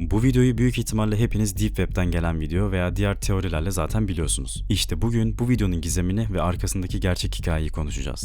Bu videoyu büyük ihtimalle hepiniz Deep Web'den gelen video veya diğer teorilerle zaten biliyorsunuz. İşte bugün bu videonun gizemini ve arkasındaki gerçek hikayeyi konuşacağız.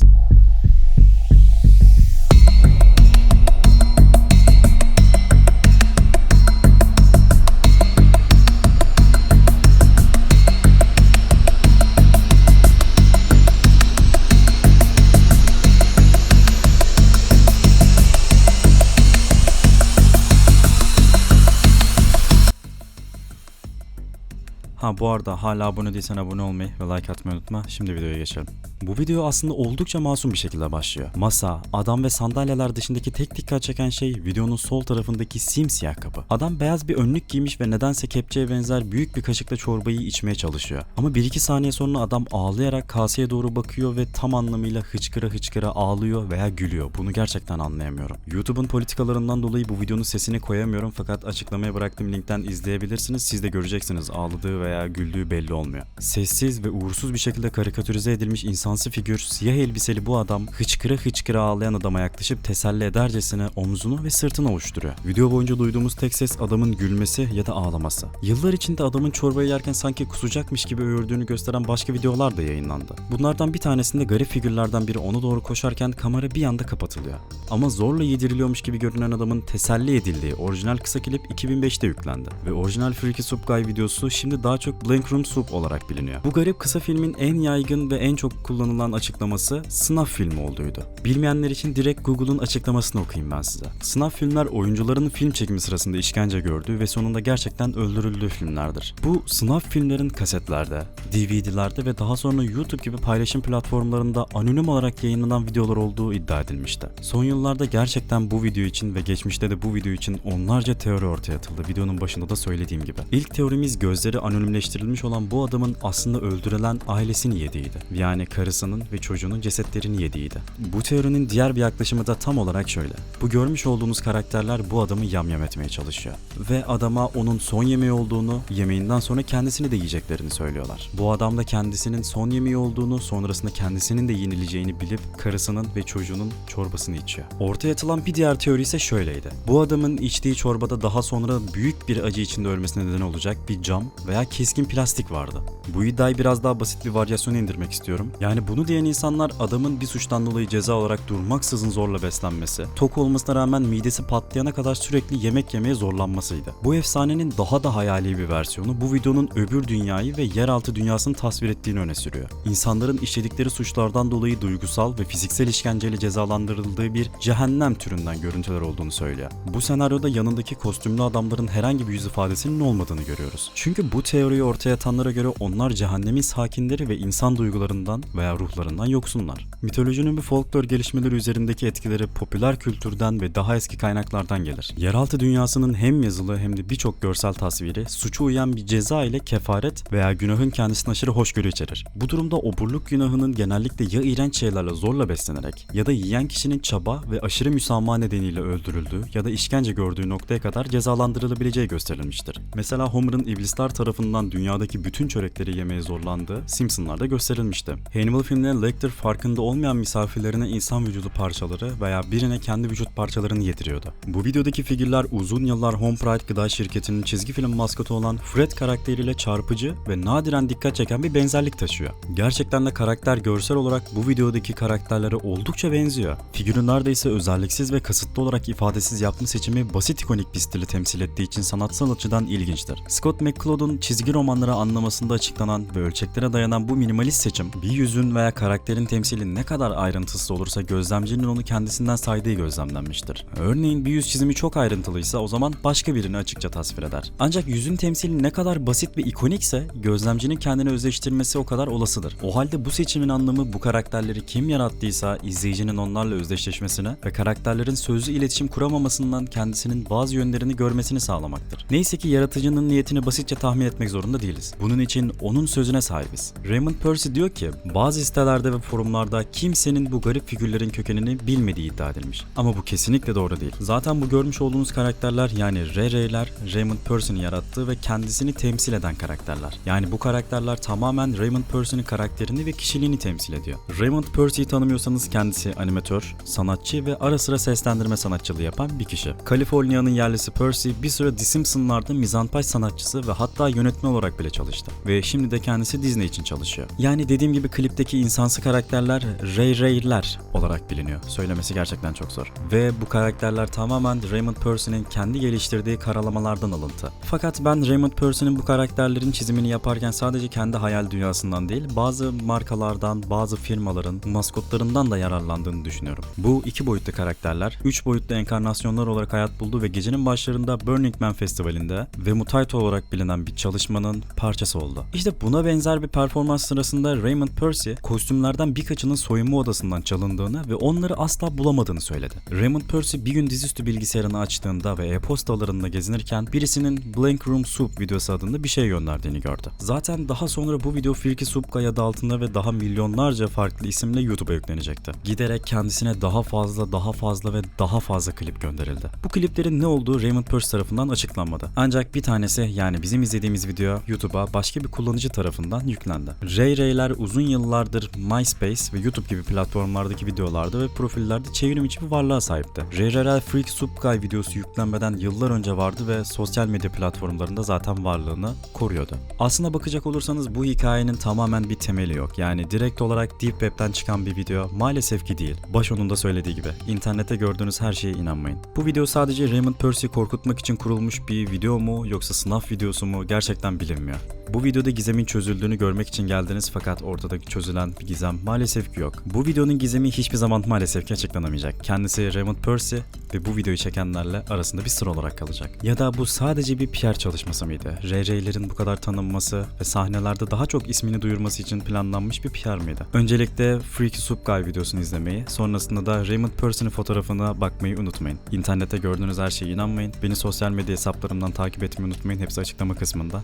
Ha bu arada hala abone değilsen abone olmayı ve like atmayı unutma. Şimdi videoya geçelim. Bu video aslında oldukça masum bir şekilde başlıyor. Masa, adam ve sandalyeler dışındaki tek dikkat çeken şey videonun sol tarafındaki simsiyah kapı. Adam beyaz bir önlük giymiş ve nedense kepçeye benzer büyük bir kaşıkla çorbayı içmeye çalışıyor. Ama 1-2 saniye sonra adam ağlayarak kaseye doğru bakıyor ve tam anlamıyla hıçkıra hıçkıra ağlıyor veya gülüyor. Bunu gerçekten anlayamıyorum. YouTube'un politikalarından dolayı bu videonun sesini koyamıyorum fakat açıklamaya bıraktığım linkten izleyebilirsiniz. Siz de göreceksiniz ağladığı veya güldüğü belli olmuyor. Sessiz ve uğursuz bir şekilde karikatürize edilmiş insansı figür, siyah elbiseli bu adam hıçkıra hıçkıra ağlayan adama yaklaşıp teselli edercesine omzunu ve sırtını ovuşturuyor. Video boyunca duyduğumuz tek ses adamın gülmesi ya da ağlaması. Yıllar içinde adamın çorbayı yerken sanki kusacakmış gibi öğürdüğünü gösteren başka videolar da yayınlandı. Bunlardan bir tanesinde garip figürlerden biri onu doğru koşarken kamera bir anda kapatılıyor. Ama zorla yediriliyormuş gibi görünen adamın teselli edildiği orijinal kısa klip 2005'te yüklendi. Ve orijinal Freaky Soup Guy videosu şimdi daha çok Blank Room Soup olarak biliniyor. Bu garip kısa filmin en yaygın ve en çok kullanılan açıklaması sınav filmi olduğuydu. Bilmeyenler için direkt Google'un açıklamasını okuyayım ben size. Sınav filmler oyuncuların film çekimi sırasında işkence gördüğü ve sonunda gerçekten öldürüldüğü filmlerdir. Bu sınav filmlerin kasetlerde, DVD'lerde ve daha sonra YouTube gibi paylaşım platformlarında anonim olarak yayınlanan videolar olduğu iddia edilmişti. Son yıllarda gerçekten bu video için ve geçmişte de bu video için onlarca teori ortaya atıldı. Videonun başında da söylediğim gibi. İlk teorimiz gözleri anonimleştirilmiş olan bu adamın aslında öldürülen ailesini yediğiydi. Yani karısının ve çocuğunun cesetlerini yediğiydi. Bu teorinin diğer bir yaklaşımı da tam olarak şöyle. Bu görmüş olduğunuz karakterler bu adamı yamyam etmeye çalışıyor. Ve adama onun son yemeği olduğunu, yemeğinden sonra kendisini de yiyeceklerini söylüyorlar. Bu adam da kendisinin son yemeği olduğunu, sonrasında kendisinin de yenileceğini bilip karısının ve çocuğunun çorbasını içiyor. Ortaya atılan bir diğer teori ise şöyleydi. Bu adamın içtiği çorbada daha sonra büyük bir acı içinde ölmesine neden olacak bir cam veya keskin plastik vardı. Bu iddiayı biraz daha basit bir varyasyona indirmek istiyorum. Yani bunu diyen insanlar adamın bir suçtan dolayı ceza olarak durmaksızın zorla beslenmesi, tok olmasına rağmen midesi patlayana kadar sürekli yemek yemeye zorlanmasıydı. Bu efsanenin daha da hayali bir versiyonu bu videonun öbür dünyayı ve yeraltı dünyasını tasvir ettiğini öne sürüyor. İnsanların işledikleri suçlardan dolayı duygusal ve fiziksel işkenceyle cezalandırıldığı bir cehennem türünden görüntüler olduğunu söylüyor. Bu senaryoda yanındaki kostümlü adamların herhangi bir yüz ifadesinin olmadığını görüyoruz. Çünkü bu teoriyi ortaya atanlara göre onlar cehennemin sakinleri ve insan duygularından veya ruhlarından yoksunlar. Mitolojinin ve folklor gelişmeleri üzerindeki etkileri popüler kültürden ve daha eski kaynaklardan gelir. Yeraltı dünyasının hem yazılı hem de birçok görsel tasviri suçu uyan bir ceza ile kefaret veya günahın kendisine aşırı hoşgörü içerir. Bu durumda oburluk günahının genellikle ya iğrenç şeylerle zorla beslenerek ya da yiyen kişinin çaba ve aşırı müsamaha nedeniyle öldürüldüğü ya da işkence gördüğü noktaya kadar cezalandırılabileceği gösterilmiştir. Mesela Homer'ın iblisler tarafından dünyadaki bütün çörekleri yemeye zorlandığı Simpsonlarda gösterilmişti. Hannibal filmlerinde Lecter farkında olmayan misafirlerine insan vücudu parçaları veya birine kendi vücut parçalarını yediriyordu. Bu videodaki figürler uzun yıllar Home Pride gıda şirketinin çizgi film maskotu olan Fred karakteriyle çarpıcı ve nadiren dikkat çeken bir benzerlik taşıyor. Gerçekten de karakter görsel olarak bu videodaki karakterlere oldukça benziyor. Figürün neredeyse özelliksiz ve kasıtlı olarak ifadesiz yapma seçimi basit ikonik bir stili temsil ettiği için sanatsal açıdan ilginçtir. Scott McCloud'un çizgi romanları anlamasında açıklanan ve ölçeklere dayanan bu minimalist seçim, bir yüzün veya karakterin temsili ne kadar ayrıntısız olursa gözlemcinin onu kendisinden saydığı gözlemlenmiştir. Örneğin bir yüz çizimi çok ayrıntılıysa o zaman başka birini açıkça tasvir eder. Ancak yüzün temsili ne kadar basit ve ikonikse gözlemcinin kendini özleştirmesi o kadar olasıdır. O halde bu seçimin anlamı bu karakterleri kim yarattıysa izleyicinin onlarla özdeşleşmesine ve karakterlerin sözlü iletişim kuramamasından kendisinin bazı yönlerini görmesini sağlamaktır. Neyse ki yaratıcının niyetini basitçe tahmin etmek zorunda değiliz. Bunun için onun sözüne sahibiz. Raymond Percy diyor ki bazı sitelerde ve forumlarda kimsenin bu garip figürlerin kökenini bilmediği iddia edilmiş. Ama bu kesinlikle doğru değil. Zaten bu görmüş olduğunuz karakterler yani RR'ler Raymond Percy'nin yarattığı ve kendisini temsil eden karakterler. Yani bu karakterler tamamen Raymond Percy'nin karakterini ve kişiliğini temsil ediyor. Raymond Percy'yi tanımıyorsanız kendisi animatör, sanatçı ve ara sıra seslendirme sanatçılığı yapan bir kişi. Kaliforniya'nın yerlisi Percy bir süre The Simpsons'larda mizanpaj sanatçısı ve hatta yönetmen olarak bile çalıştı. Ve şimdi de kendisi Disney için çalışıyor. Yani dediğim gibi klipteki insansı karakterler Ray Ray'ler olarak biliniyor. Söylemesi gerçekten çok zor. Ve bu karakterler tamamen Raymond Percy'nin kendi geliştirdiği karalamalardan alıntı. Fakat ben Raymond Percy'nin bu karakterlerin çizimini yaparken sadece kendi hayal dünyasından değil, bazı markalardan, bazı firmaların maskotlarından da yararlandığını düşünüyorum. Bu iki boyutlu karakterler, üç boyutlu enkarnasyonlar olarak hayat buldu ve gecenin başlarında Burning Man Festivali'nde ve Mutaito olarak bilinen bir çalışmanın parçası oldu. İşte buna benzer bir performans sırasında Raymond Percy kostümlerden birkaçının soyunma odasından çalındığını ve onları asla bulamadığını söyledi. Raymond Percy bir gün dizüstü bilgisayarını açtığında ve e-postalarında gezinirken birisinin Blank Room Soup videosu adında bir şey gönderdiğini gördü. Zaten daha sonra bu video Firki Supka adı altında ve daha milyonlarca farklı isimle YouTube'a yüklenecekti. Giderek kendisine daha fazla, daha fazla ve daha fazla klip gönderildi. Bu kliplerin ne olduğu Raymond Percy tarafından açıklanmadı. Ancak bir tanesi yani bizim izlediğimiz video YouTube'a başka bir kullanıcı tarafından yüklendi. Ray Ray'ler uzun yıllardır MySpace ve YouTube gibi platformlardaki videolarda ve profillerde çevrim içi bir varlığa sahipti. Ray'ler Freak Subguy videosu yüklenmeden yıllar önce vardı ve sosyal medya platformlarında zaten varlığını koruyordu. Aslına bakacak olursanız bu hikayenin tamamen bir temeli yok. Yani direkt olarak Deep Web'den çıkan bir video maalesef ki değil. Başon'un da söylediği gibi. İnternette gördüğünüz her şeye inanmayın. Bu video sadece Raymond Percy'yi korkutmak için kurulmuş bir video mu yoksa sınav videosu mu gerçekten bilinmiyor. Bu videoda gizemin çözüldüğünü görmek için geldiniz fakat ortadaki çözülen bir gizem maalesef ki yok. Bu videonun gizemi hiçbir zaman maalesef ki açıklanamayacak. Kendisi Raymond Percy ve bu videoyu çekenlerle arasında bir sır olarak kalacak. Ya da bu sadece bir PR çalışması mıydı? RR'lerin bu kadar tanınması ve sahnelerde daha çok ismini duyurması için planlanmış bir PR mıydı? Öncelikle Freaky Soup Guy videosunu izlemeyi, sonrasında da Raymond Percy'nin fotoğrafına bakmayı unutmayın. İnternette gördüğünüz her şeye inanmayın. Beni sosyal medya hesaplarımdan takip etmeyi unutmayın. Hepsi açıklama kısmında.